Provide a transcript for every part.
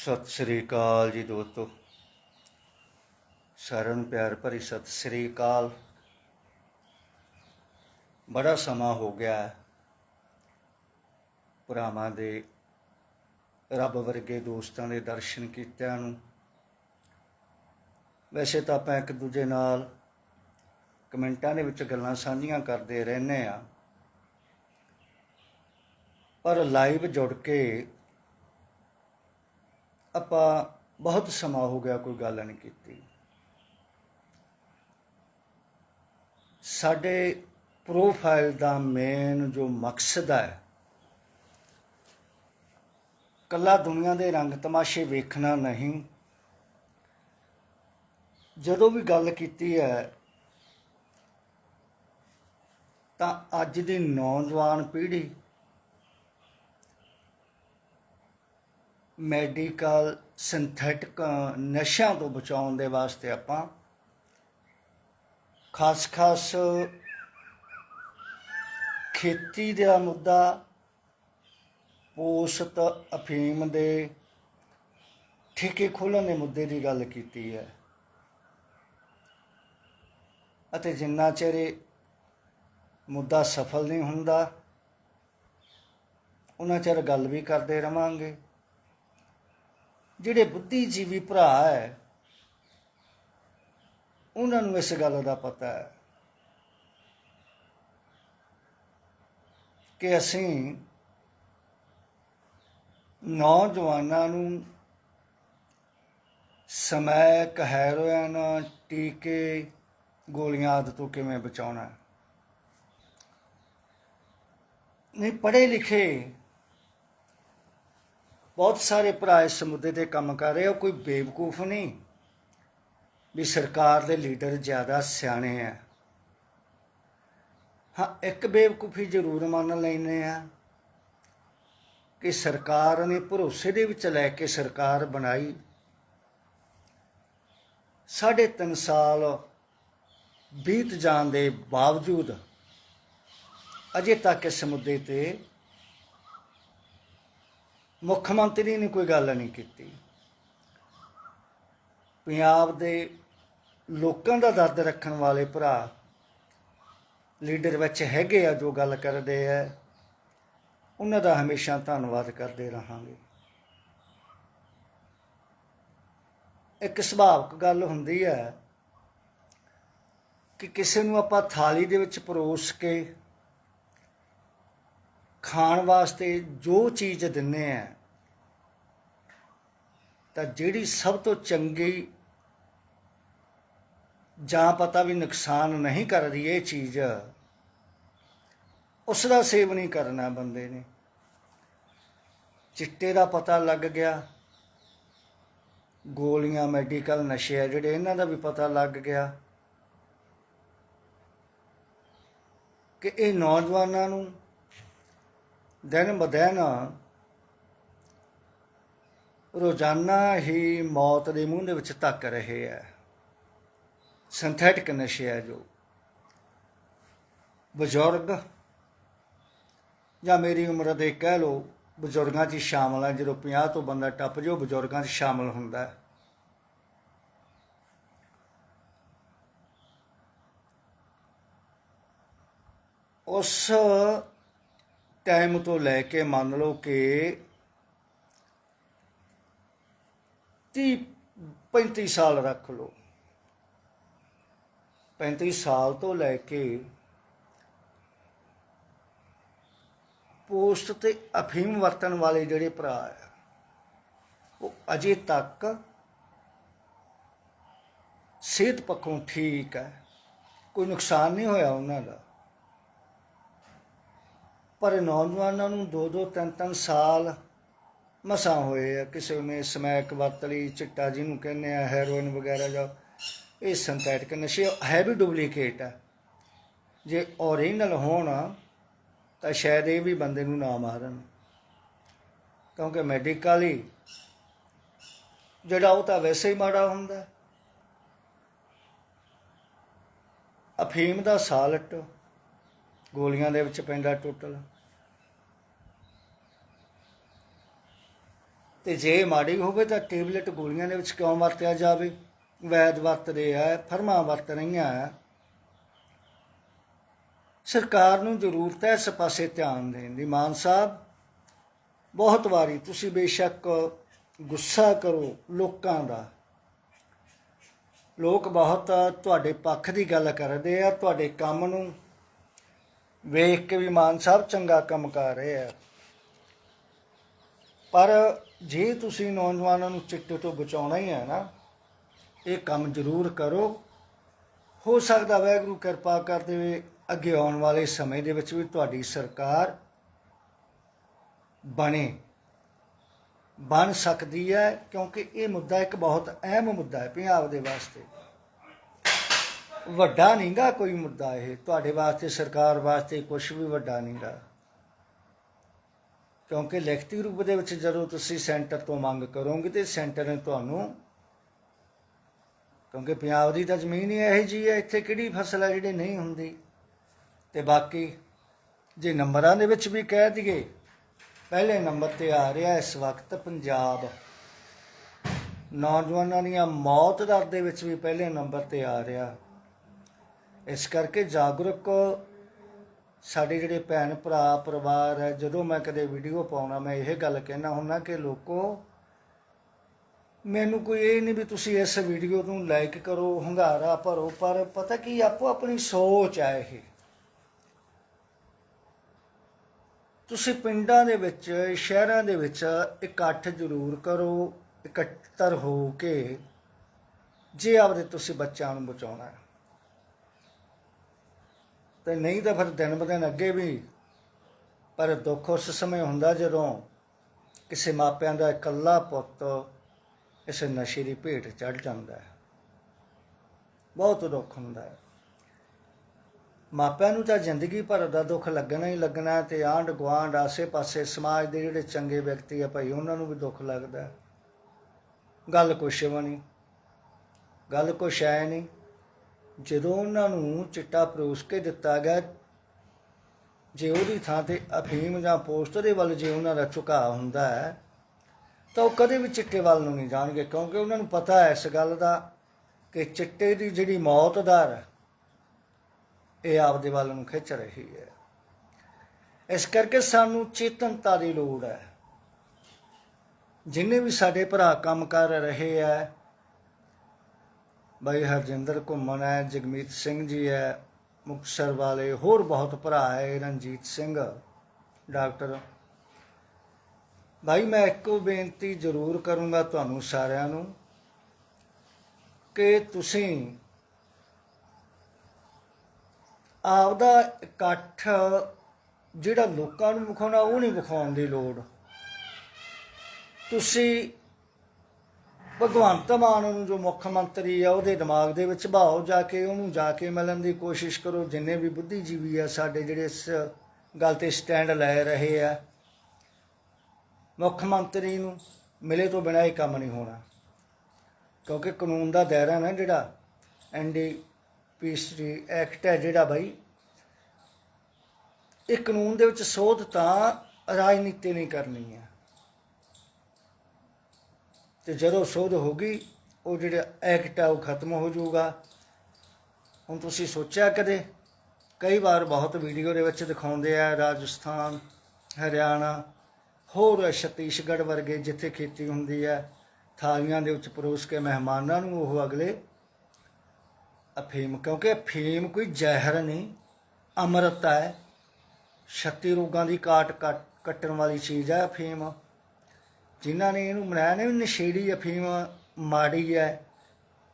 ਸਤਿ ਸ੍ਰੀ ਅਕਾਲ ਜੀ ਦੋਸਤੋ। ਸਾਰਿਆਂ ਨੂੰ ਪਿਆਰ ਭਰੀ ਸਤਿ ਸ੍ਰੀ ਅਕਾਲ। ਬੜਾ ਸਮਾਂ ਹੋ ਗਿਆ ਭਰਾਵਾਂ ਦੇ, ਰੱਬ ਵਰਗੇ ਦੋਸਤਾਂ ਦੇ ਦਰਸ਼ਨ ਕੀਤਿਆਂ ਨੂੰ। ਵੈਸੇ ਤਾਂ ਆਪਾਂ ਇੱਕ ਦੂਜੇ ਨਾਲ ਕਮੈਂਟਾਂ ਦੇ ਵਿੱਚ ਗੱਲਾਂ ਸਾਂਝੀਆਂ ਕਰਦੇ ਰਹਿੰਦੇ ਆ ਪਰ ਲਾਈਵ ਜੁੜ ਕੇ ਆਪਾਂ ਬਹੁਤ ਸਮਾਂ ਹੋ ਗਿਆ ਕੋਈ ਗੱਲ ਨਹੀਂ ਕੀਤੀ। ਸਾਡੇ ਪ੍ਰੋਫਾਈਲ ਦਾ ਮੇਨ ਜੋ ਮਕਸਦ ਹੈ, ਕੱਲਾ ਦੁਨੀਆ ਦੇ ਰੰਗ ਤਮਾਸ਼ੇ ਵੇਖਣਾ ਨਹੀਂ। ਜਦੋਂ ਵੀ ਗੱਲ ਕੀਤੀ ਹੈ, ਤਾਂ ਅੱਜ ਦੀ ਨੌਜਵਾਨ ਪੀੜ੍ਹੀ ਮੈਡੀਕਲ ਸਿੰਥੈਟਿਕ ਨਸ਼ਿਆਂ ਤੋਂ ਬਚਾਉਣ ਦੇ ਵਾਸਤੇ ਆਪਾਂ ਖਾਸ-ਖਾਸ ਖੇਤੀ ਦਾ ਮੁੱਦਾ, ਪੋਸਤ ਅਫੀਮ ਦੇ ਠੇਕੇ ਖੋਲ੍ਹਣ ਦੇ ਮੁੱਦੇ ਦੀ ਗੱਲ ਕੀਤੀ ਹੈ। ਅਤੇ ਜਿੰਨਾ ਚਿਰ ਮੁੱਦਾ ਸਫਲ ਨਹੀਂ ਹੁੰਦਾ, ਉਹਨਾਂ ਚਿਰ ਗੱਲ ਵੀ ਕਰਦੇ ਰਵਾਂਗੇ। ਜਿਹੜੇ ਬੁੱਧੀਜੀਵੀ ਭਰਾ ਹੈ, ਉਹਨਾਂ ਨੂੰ ਇਸ ਗੱਲ ਦਾ ਪਤਾ ਹੈ ਕਿ ਅਸੀਂ ਨੌਜਵਾਨਾਂ ਨੂੰ ਸਮੈਕ ਹੈਰੋਇਨ, ਟੀਕੇ, ਗੋਲੀਆਂ ਆਦਿ ਤੋਂ ਕਿਵੇਂ ਬਚਾਉਣਾ ਨਹੀਂ, ਪੜ੍ਹੇ ਲਿਖੇ ਬਹੁਤ ਸਾਰੇ ਭਰਾ ਇਸ ਮੁੱਦੇ ਤੇ ਕੰਮ ਕਰ ਰਹੇ ਹੋ ਕੋਈ ਬੇਵਕੂਫ ਨਹੀਂ ਵੀ ਸਰਕਾਰ ਦੇ ਲੀਡਰ ਜ਼ਿਆਦਾ ਸਿਆਣੇ ਆ। ਹਾਂ, ਇੱਕ ਬੇਵਕੂਫੀ ਜ਼ਰੂਰ ਮੰਨ ਲੈਨੇ ਆ ਕਿ ਸਰਕਾਰ ਨੇ ਭਰੋਸੇ ਦੇ ਵਿੱਚ ਲੈ ਕੇ ਸਰਕਾਰ ਬਣਾਈ। ਸਾਢੇ ਤਿੰਨ ਸਾਲ ਬੀਤ ਜਾਣ ਦੇ ਬਾਵਜੂਦ ਅਜੇ ਤੱਕ ਇਸ ਮੁੱਦੇ ਤੇ ਮੁੱਖ ਮੰਤਰੀ ਨੇ ਕੋਈ ਗੱਲ ਨਹੀਂ ਕੀਤੀ। ਪੰਜਾਬ ਦੇ ਲੋਕਾਂ ਦਾ ਦਰਦ ਰੱਖਣ ਵਾਲੇ ਭਰਾ ਲੀਡਰ ਵਿੱਚ ਹੈਗੇ ਆ, ਜੋ ਗੱਲ ਕਰਦੇ ਆ, ਉਹਨਾਂ ਦਾ ਹਮੇਸ਼ਾ ਧੰਨਵਾਦ ਕਰਦੇ ਰਹਾਂਗੇ। ਇੱਕ ਸੁਭਾਵਿਕ ਗੱਲ ਹੁੰਦੀ ਹੈ ਕਿ ਕਿਸੇ ਨੂੰ ਆਪਾਂ ਥਾਲੀ ਦੇ ਵਿੱਚ ਪਰੋਸ ਕੇ ਖਾਣ ਵਾਸਤੇ ਜੋ ਚੀਜ਼ ਦਿੰਨੇ ਆ, ਤਾਂ ਜਿਹੜੀ ਸਭ ਤੋਂ ਚੰਗੀ ਜਾਂ ਪਤਾ ਵੀ ਨੁਕਸਾਨ ਨਹੀਂ ਕਰ ਰਹੀ ਇਹ ਚੀਜ਼ ਉਸ ਦਾ ਸੇਵਨ ਨਹੀਂ ਕਰਨਾ ਬੰਦੇ ਨੇ। ਚਿੱਟੇ ਦਾ ਪਤਾ ਲੱਗ ਗਿਆ, ਗੋਲੀਆਂ, ਮੈਡੀਕਲ ਨਸ਼ੇ ਆ ਜਿਹੜੇ ਇਹਨਾਂ ਦਾ ਵੀ ਪਤਾ ਲੱਗ ਗਿਆ ਕਿ ਇਹ ਨੌਜਵਾਨਾਂ ਨੂੰ ਦਿਨ ਬਦਿਨ ਰੋਜ਼ਾਨਾ ਹੀ ਮੌਤ ਦੇ ਮੂੰਹ ਦੇ ਵਿੱਚ ਧੱਕ ਰਹੇ ਹੈ ਸਿੰਥੈਟਿਕ ਨਸ਼ੇ ਹੈ ਜੋ। ਬਜ਼ੁਰਗ ਜਾਂ ਮੇਰੀ ਉਮਰ ਦੇ ਕਹਿ ਲੋ ਬਜ਼ੁਰਗਾਂ 'ਚ ਹੀ ਸ਼ਾਮਲ ਹੈ ਜਦੋਂ 50 ਤੋਂ ਬੰਦਾ ਟੱਪ ਜੋ ਬਜ਼ੁਰਗਾਂ 'ਚ ਸ਼ਾਮਲ ਹੁੰਦਾ। ਹੈ ਉਸ ਟਾਈਮ ਤੋਂ ਲੈ ਕੇ ਮੰਨ ਲਓ ਕਿ 30 35 ਸਾਲ ਰੱਖ ਲਓ। 35 ਸਾਲ ਤੋਂ ਲੈ ਕੇ ਪੋਸਟ ਤੇ ਅਫੀਮ ਵਰਤਣ ਵਾਲੇ ਜਿਹੜੇ ਭਰਾ ਆ, ਉਹ ਅਜੇ ਤੱਕ ਸਿਹਤ ਪੱਖੋਂ ਠੀਕ ਹੈ, ਕੋਈ ਨੁਕਸਾਨ ਨਹੀਂ ਹੋਇਆ ਉਹਨਾਂ ਦਾ। ਪਰ ਨੌਜਵਾਨਾਂ ਨੂੰ 2-2 3-3 ਸਾਲ ਮਸਾਂ ਹੋਏ ਆ। ਕਿਸੇ ਨੇ ਸਮੈਕ ਵਰਤ ਚਿੱਟਾ ਜਿਹਨੂੰ ਕਹਿੰਦੇ ਆ, ਹੈਰੋਇਨ ਵਗੈਰਾ ਜਾਂ ਇਹ ਸਿੰਥੈਟਿਕ ਨਸ਼ੇ ਹੈ ਵੀ ਡੁਪਲੀਕੇਟ ਆ। ਜੇ ਓਰੀਜਨਲ ਹੋਣ, ਤਾਂ ਸ਼ਾਇਦ ਇਹ ਵੀ ਬੰਦੇ ਨੂੰ ਨਾ ਮਾਰਨ। ਕਿਉਂਕਿ ਮੈਡੀਕਲੀ ਜਿਹੜਾ ਉਹ ਤਾਂ ਵੈਸੇ ਹੀ ਮਾੜਾ ਹੁੰਦਾ। ਅਫੀਮ ਦਾ ਸਾਲਟ ਗੋਲੀਆਂ ਦੇ ਵਿੱਚ ਪੈਂਦਾ ਟੋਟਲ। ਤੇ ਜੇ ਮਾੜੀ ਹੋਵੇ ਤਾਂ ਟੇਬਲੇਟ ਗੋਲੀਆਂ ਦੇ ਵਿੱਚ ਕਿਉਂ ਵਰਤਿਆ ਜਾਵੇ? ਵੈਦ ਵਰਤਦੇ ਆ ਫਰਮਾਂ ਵਰਤ ਰਹੀਆਂ ਆ ਸਰਕਾਰ ਨੂੰ ਜ਼ਰੂਰਤ ਹੈ ਇਸ ਪਾਸੇ ਧਿਆਨ ਦੇਣ ਦੀ। ਮਾਨ ਸਾਹਿਬ, ਬਹੁਤ ਵਾਰੀ ਤੁਸੀਂ ਬੇਸ਼ੱਕ ਗੁੱਸਾ ਕਰੋ ਲੋਕਾਂ ਦਾ। ਲੋਕ ਬਹੁਤ ਤੁਹਾਡੇ ਪੱਖ ਦੀ ਗੱਲ ਕਰਦੇ ਆ, ਤੁਹਾਡੇ ਕੰਮ ਨੂੰ ਵੇਖ ਕੇ ਵੀ ਮਾਨ ਸਾਹਿਬ ਚੰਗਾ ਕੰਮ ਕਰ ਰਹੇ ਆ। ਪਰ ਜੇ ਤੁਸੀਂ ਨੌਜਵਾਨਾਂ ਨੂੰ ਚਿੱਟੇ ਤੋਂ ਬਚਾਉਣਾ ਹੀ ਹੈ ਨਾ, ਇਹ ਕੰਮ ਜ਼ਰੂਰ ਕਰੋ। ਹੋ ਸਕਦਾ ਵਾਹਿਗੁਰੂ ਕਿਰਪਾ ਕਰ ਦੇਵੇ ਅੱਗੇ ਆਉਣ ਵਾਲੇ ਸਮੇਂ ਦੇ ਵਿੱਚ ਵੀ ਤੁਹਾਡੀ ਸਰਕਾਰ ਬਣੇ। ਬਣ ਸਕਦੀ ਹੈ ਕਿਉਂਕਿ ਇਹ ਮੁੱਦਾ ਇੱਕ ਬਹੁਤ ਅਹਿਮ ਮੁੱਦਾ ਹੈ ਪੰਜਾਬ ਦੇ ਵਾਸਤੇ। ਵੱਡਾ ਨਹੀਂਗਾ ਕੋਈ ਮੁੱਦਾ ਇਹ। ਤੁਹਾਡੇ ਵਾਸਤੇ, ਸਰਕਾਰ ਵਾਸਤੇ ਕੁਝ ਵੀ ਵੱਡਾ ਨਹੀਂਗਾ। ਕਿਉਂਕਿ ਲਿਖਤੀ ਰੂਪ ਦੇ ਵਿੱਚ ਜਦੋਂ ਤੁਸੀਂ ਸੈਂਟਰ ਤੋਂ ਮੰਗ ਕਰੋਗੇ ਤੇ ਸੈਂਟਰ ਨੇ ਤੁਹਾਨੂੰ, ਕਿਉਂਕਿ ਪੰਜਾਬ ਦੀ ਤਾਂ ਜ਼ਮੀਨ ਹੀ ਇਹੋ ਜੀ ਹੈ, ਇੱਥੇ ਕਿਹੜੀ ਫਸਲ ਹੈ ਜਿਹੜੀ ਨਹੀਂ ਹੁੰਦੀ? ਤੇ ਬਾਕੀ ਜੇ ਨੰਬਰਾਂ ਦੇ ਵਿੱਚ ਵੀ ਕਹਿ ਦਈਏ, ਪਹਿਲੇ ਨੰਬਰ ਤੇ ਆ ਰਿਹਾ ਇਸ ਵਕਤ ਪੰਜਾਬ। ਨੌਜਵਾਨਾਂ ਦੀਆਂ ਮੌਤ ਦਰ ਦੇ ਵਿੱਚ ਵੀ ਪਹਿਲੇ ਨੰਬਰ ਤੇ ਆ ਰਿਹਾ। ਇਸ ਕਰਕੇ ਜਾਗਰੂਕ ਸਾਡੇ ਜਿਹੜੇ ਭੈਣ ਭਰਾ, ਪਰਿਵਾਰ ਹੈ, ਜਦੋਂ ਮੈਂ ਕਦੇ ਵੀਡੀਓ ਪਾਉਣਾ, ਮੈਂ ਇਹ ਗੱਲ ਕਹਿਣਾ ਹੁੰਦਾ ਕਿ ਲੋਕੋ, ਮੈਨੂੰ ਕੋਈ ਇਹ ਨਹੀਂ ਵੀ ਤੁਸੀਂ ਇਸ ਵੀਡੀਓ ਨੂੰ ਲਾਈਕ ਕਰੋ, ਹੰਗਾਰਾ ਭਰੋ, ਪਰ ਪਤਾ ਕੀ, ਆਪੋ ਆਪਣੀ ਸੋਚ ਹੈ ਇਹ। ਤੁਸੀਂ ਪਿੰਡਾਂ ਦੇ ਵਿੱਚ, ਸ਼ਹਿਰਾਂ ਦੇ ਵਿੱਚ ਇਕੱਠ ਜ਼ਰੂਰ ਕਰੋ, ਇਕੱਤਰ ਹੋ ਕੇ, ਜੇ ਆਪਦੇ ਤੁਸੀਂ ਬੱਚਿਆਂ ਨੂੰ ਬਚਾਉਣਾ ਹੈ। ਤੇ ਨਹੀਂ ਤਾਂ ਫਿਰ ਦਿਨ ਬ ਦਿਨ ਅੱਗੇ ਵੀ, ਪਰ ਦੁੱਖ ਉਸ ਸਮੇਂ ਹੁੰਦਾ ਜਦੋਂ ਕਿਸੇ ਮਾਪਿਆਂ ਦਾ ਇਕੱਲਾ ਪੁੱਤ ਇਸ ਨਸ਼ੇ ਦੀ ਭੇਟ ਚੜ ਜਾਂਦਾ ਹੈ। ਬਹੁਤ ਦੁੱਖ ਹੁੰਦਾ ਹੈ। ਮਾਪਿਆਂ ਨੂੰ ਤਾਂ ਜ਼ਿੰਦਗੀ ਭਰ ਦਾ ਦੁੱਖ ਲੱਗਣਾ ਹੀ ਲੱਗਣਾ ਤੇ ਆਂਢ ਗੁਆਂਢ, ਆਸੇ-ਪਾਸੇ ਸਮਾਜ ਦੇ ਜਿਹੜੇ ਚੰਗੇ ਵਿਅਕਤੀ ਆ ਭਾਈ, ਉਹਨਾਂ ਨੂੰ ਵੀ ਦੁੱਖ ਲੱਗਦਾ ਗੱਲ ਕੁਛ ਵੀ ਨਹੀਂ। ਗੱਲ ਕੁਛ ਹੈ ਨਹੀਂ। ਜਦੋਂ ਉਹਨਾਂ ਨੂੰ ਚਿੱਟਾ ਪਰੋਸ ਕੇ ਦਿੱਤਾ ਗਿਆ, ਜੇ ਉਹਦੀ ਥਾਂ ਤੇ ਅਫੀਮ ਜਾਂ ਪੋਸਟ ਦੇ ਵੱਲ ਜੇ ਉਹਨਾਂ ਦਾ ਝੁਕਾਅ ਹੁੰਦਾ ਹੈ, ਤਾਂ ਉਹ ਕਦੇ ਵੀ ਚਿੱਟੇ ਵੱਲ ਨੂੰ ਨਹੀਂ ਜਾਣਗੇ, ਕਿਉਂਕਿ ਉਹਨਾਂ ਨੂੰ ਪਤਾ ਹੈ ਇਸ ਗੱਲ ਦਾ ਕਿ ਚਿੱਟੇ ਦੀ ਜਿਹੜੀ ਮੌਤ ਦਰ ਇਹ ਆਪਦੇ ਵੱਲ ਨੂੰ ਖਿੱਚ ਰਹੀ ਹੈ। ਇਸ ਕਰਕੇ ਸਾਨੂੰ ਚੇਤਨਤਾ ਦੀ ਲੋੜ ਹੈ। ਜਿੰਨੇ ਵੀ ਸਾਡੇ ਭਰਾ ਕੰਮ ਕਰ ਰਹੇ ਹੈ ਬਾਈ ਹਰਜਿੰਦਰ ਘੁੰਮਣ ਹੈ ਜਗਮੀਤ ਸਿੰਘ ਜੀ ਹੈ, ਮੁਕਤਸਰ ਵਾਲੇ ਹੋਰ ਬਹੁਤ ਭਰਾ ਹੈ, ਰਣਜੀਤ ਸਿੰਘ, ਡਾਕਟਰ। ਭਾਈ ਮੈਂ ਇੱਕੋ ਬੇਨਤੀ ਜ਼ਰੂਰ ਕਰੂੰਗਾ ਤੁਹਾਨੂੰ ਸਾਰਿਆਂ ਨੂੰ ਕਿ ਤੁਸੀਂ ਆਪਦਾ ਇਕੱਠ ਜਿਹੜਾ ਲੋਕਾਂ ਨੂੰ ਵਿਖਾਉਣਾ, ਉਹ ਨਹੀਂ ਵਿਖਾਉਣ ਦੀ ਲੋੜ। ਤੁਸੀਂ ਭਗਵੰਤ ਮਾਨ ਨੂੰ ਜੋ ਮੁੱਖ ਮੰਤਰੀ ਆ, ਉਹਦੇ ਦਿਮਾਗ ਦੇ ਵਿੱਚ ਭਾਓ ਜਾ ਕੇ, ਉਹਨੂੰ ਜਾ ਕੇ ਮਿਲਣ ਦੀ ਕੋਸ਼ਿਸ਼ ਕਰੋ। ਜਿੰਨੇ ਵੀ ਬੁੱਧੀਜੀਵੀ ਆ, ਸਾਡੇ ਜਿਹੜੇ ਇਸ ਗੱਲ ਤੇ ਸਟੈਂਡ ਲੈ ਰਹੇ ਆ, ਮੁੱਖ ਮੰਤਰੀ ਨੂੰ ਮਿਲੇ ਤੋਂ ਬਿਨਾਂ ਇਹ ਕੰਮ ਨਹੀਂ ਹੋਣਾ। ਕਿਉਂਕਿ ਕਾਨੂੰਨ ਦਾ ਦਾਇਰਾ ਨਾ ਜਿਹੜਾ ਐਨਡੀਪੀਸੀ ਐਕਟ ਹੈ ਜਿਹੜਾ ਬਾਈ, ਇਹ ਕਾਨੂੰਨ ਦੇ ਵਿੱਚ ਸੋਧ ਤਾਂ ਰਾਜਨੀਤੀ ਨਹੀਂ ਕਰਨੀ ਹੈ ਤੇ ਜਦੋਂ ਸੋਧ ਗਈ, ਉਹ ਜਿਹੜਾ ਐਕਟ ਹੈ ਉਹ ਖਤਮ ਹੋ ਜਾਊਗਾ। ਹੁਣ ਤੁਸੀਂ ਸੋਚਿਆ ਕਦੇ? ਕਈ ਵਾਰ ਬਹੁਤ ਵੀਡੀਓ ਦੇ ਵਿੱਚ ਦਿਖਾਉਂਦੇ ਆ, ਰਾਜਸਥਾਨ, ਹਰਿਆਣਾ, ਹੋਰ ਛੱਤੀਸਗੜ੍ਹ ਵਰਗੇ ਜਿੱਥੇ ਖੇਤੀ ਹੁੰਦੀ ਹੈ ਥਾਲੀਆਂ ਦੇ ਵਿੱਚ ਪਰੋਸ ਕੇ ਮਹਿਮਾਨਾਂ ਨੂੰ ਉਹ ਅਗਲੇ ਅਫੀਮ ਕਿਉਂਕਿ ਅਫੀਮ ਕੋਈ ਜ਼ਹਿਰ ਨਹੀਂ, ਅੰਮ੍ਰਿਤ ਹੈ ਛੱਤੀ ਰੋਗਾਂ ਦੀ ਕਾਟ ਕੱਟ- ਕੱਟਣ ਵਾਲੀ ਚੀਜ਼ ਹੈ ਅਫੀਮ ਜਿਨ੍ਹਾਂ ਨੇ ਇਹਨੂੰ ਬਣਾਇਆ ਨੇ ਵੀ ਨਸ਼ੇੜੀ ਅਫੀਮ ਮਾੜੀ ਹੈ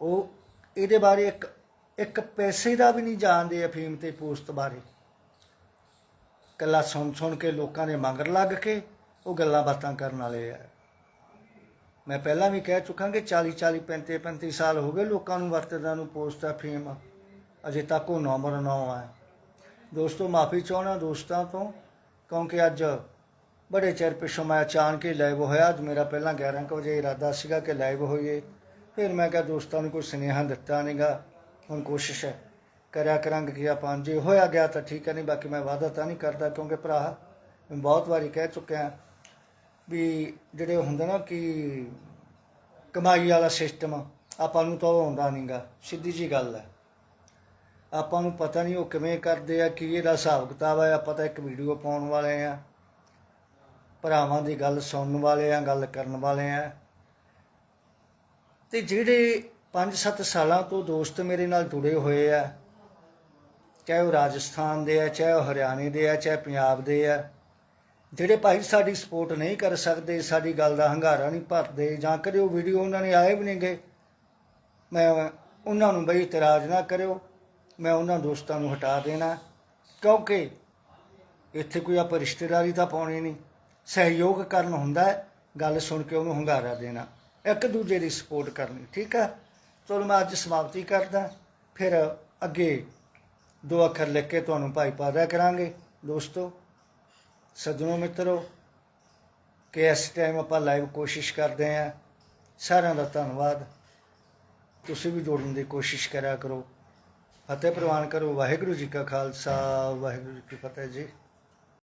ਉਹ ਇਹਦੇ ਬਾਰੇ ਇੱਕ ਇੱਕ ਪੈਸੇ ਦਾ ਵੀ ਨਹੀਂ ਜਾਣਦੇ ਅਫੀਮ ਤੇ ਪੋਸਟ ਬਾਰੇ। ਕੱਲਾ ਸੁਣ ਸੁਣ ਕੇ ਲੋਕਾਂ ਦੇ ਮਗਰ ਲੱਗ ਕੇ ਉਹ ਗੱਲਾਂ ਬਾਤਾਂ ਕਰਨ ਵਾਲੇ ਆ। ਮੈਂ ਪਹਿਲਾਂ ਵੀ ਕਹਿ ਚੁੱਕਾ ਕਿ 40 40 35 35 ਸਾਲ ਹੋ ਗਏ ਲੋਕਾਂ ਨੂੰ, ਵਰਤਦਾ ਨੂੰ ਪੋਸਟ ਅਫੀਮ ਅਜੇ ਤੱਕ ਉਹ ਨੰਬਰ 9 ਹੈ ਦੋਸਤੋ, ਮਾਫੀ ਚਾਹਣਾ ਦੋਸਤਾਂ ਤੋਂ, ਕਿਉਂਕਿ ਅੱਜ ਬੜੇ ਚਿਰ ਪਿੱਛੋਂ ਮੈਂ ਅਚਾਨਕ ਹੀ ਲਾਈਵ ਹੋਇਆ। ਅੱਜ ਮੇਰਾ ਪਹਿਲਾਂ 11 ਕੁ ਵਜੇ ਇਰਾਦਾ ਸੀਗਾ ਕਿ ਲਾਈਵ ਹੋਈਏ। ਫਿਰ ਮੈਂ ਕਿਹਾ, ਦੋਸਤਾਂ ਨੂੰ ਕੋਈ ਸੁਨੇਹਾ ਦਿੱਤਾ ਨਹੀਂਗਾ ਹੁਣ ਕੋਸ਼ਿਸ਼ ਹੈ। ਕਰਿਆ ਕਰਾਂਗੇ ਕਿ ਆਪਾਂ ਜੇ ਹੋਇਆ ਗਿਆ ਤਾਂ ਠੀਕ ਹੈ, ਨਹੀਂ ਬਾਕੀ ਮੈਂ ਵਾਅਦਾ ਤਾਂ ਨਹੀਂ ਕਰਦਾ ਕਿਉਂਕਿ ਭਰਾ, ਮੈਂ ਬਹੁਤ ਵਾਰੀ ਕਹਿ ਚੁੱਕਿਆ ਵੀ ਜਿਹੜੇ ਹੁੰਦਾ ਨਾ ਕਿ ਕਮਾਈ ਵਾਲਾ ਸਿਸਟਮ ਆਪਾਂ ਨੂੰ ਤਾਂ ਉਹ ਆਉਂਦਾ ਨਹੀਂਗਾ ਸਿੱਧੀ ਜੀ ਗੱਲ ਹੈ। ਆਪਾਂ ਨੂੰ ਪਤਾ ਨਹੀਂ ਉਹ ਕਿਵੇਂ ਕਰਦੇ ਆ, ਕੀ ਇਹਦਾ ਹਿਸਾਬ ਕਿਤਾਬ ਹੈ। ਆਪਾਂ ਤਾਂ ਇੱਕ ਵੀਡੀਓ ਪਾਉਣ ਵਾਲੇ ਆ ਭਰਾਵਾਂ ਦੀ ਗੱਲ ਸੁਣਨ ਵਾਲੇ ਆ, ਗੱਲ ਕਰਨ ਵਾਲੇ ਆ। ਤੇ ਜਿਹੜੇ 5-7 ਸਾਲਾਂ ਤੋਂ ਦੋਸਤ ਮੇਰੇ ਨਾਲ ਜੁੜੇ ਹੋਏ ਆ, ਚਾਹੇ ਉਹ ਰਾਜਸਥਾਨ ਦੇ ਆ, ਚਾਹੇ ਉਹ ਹਰਿਆਣੇ ਦੇ ਆ, ਚਾਹੇ ਪੰਜਾਬ ਦੇ ਆ, ਜਿਹੜੇ ਭਾਈ ਸਾਡੀ ਸਪੋਰਟ ਨਹੀਂ ਕਰ ਸਕਦੇ, ਸਾਡੀ ਗੱਲ ਦਾ ਹੰਗਾਰਾ ਨਹੀਂ ਭਰਦੇ, ਜਾਂ ਕਦੇ ਉਹ ਵੀਡੀਓ ਉਹਨਾਂ ਨੇ ਆਏ ਵੀ ਨਹੀਂ ਗਏ ਮੈਂ ਉਹਨਾਂ ਨੂੰ ਬਈ ਇਤਰਾਜ਼ ਨਾ ਕਰਿਓ, ਮੈਂ ਉਹਨਾਂ ਦੋਸਤਾਂ ਨੂੰ ਹਟਾ ਦੇਣਾ, ਕਿਉਂਕਿ ਇੱਥੇ ਕੋਈ ਆਪਾਂ ਰਿਸ਼ਤੇਦਾਰੀ ਤਾਂ ਪਾਉਣੀ ਨਹੀਂ। ਸਹਿਯੋਗ ਕਰਨ ਹੁੰਦਾ ਹੈ, ਗੱਲ ਸੁਣ ਕੇ ਉਹਨੂੰ ਹੰਗਾਰਾ ਦੇਣਾ, ਇੱਕ ਦੂਜੇ ਦੀ ਸਪੋਰਟ ਕਰਨੀ, ਠੀਕ ਹੈ? ਚਲੋ ਮੈਂ ਅੱਜ ਸਮਾਪਤੀ ਕਰਦਾ, ਫਿਰ ਅੱਗੇ ਦੋ ਅੱਖਰ ਲਿਖ ਕੇ ਤੁਹਾਨੂੰ ਭਾਈ ਪਾਦਾ ਕਰਾਂਗੇ। ਦੋਸਤੋ, ਸੱਜਣੋ ਮਿੱਤਰੋ, ਕਿ ਇਸ ਟਾਈਮ ਆਪਾਂ ਲਾਈਵ ਕੋਸ਼ਿਸ਼ ਕਰਦੇ ਆਂ ਸਾਰਿਆਂ ਦਾ ਧੰਨਵਾਦ। ਤੁਸੀਂ ਵੀ ਜੋੜਨ ਦੀ ਕੋਸ਼ਿਸ਼ ਕਰਿਆ ਕਰੋ। ਫਤਿਹ ਪ੍ਰਵਾਨ ਕਰੋ। ਵਾਹਿਗੁਰੂ ਜੀ ਕਾ ਖਾਲਸਾ, ਵਾਹਿਗੁਰੂ ਜੀ ਕੀ ਫਤਿਹ ਜੀ।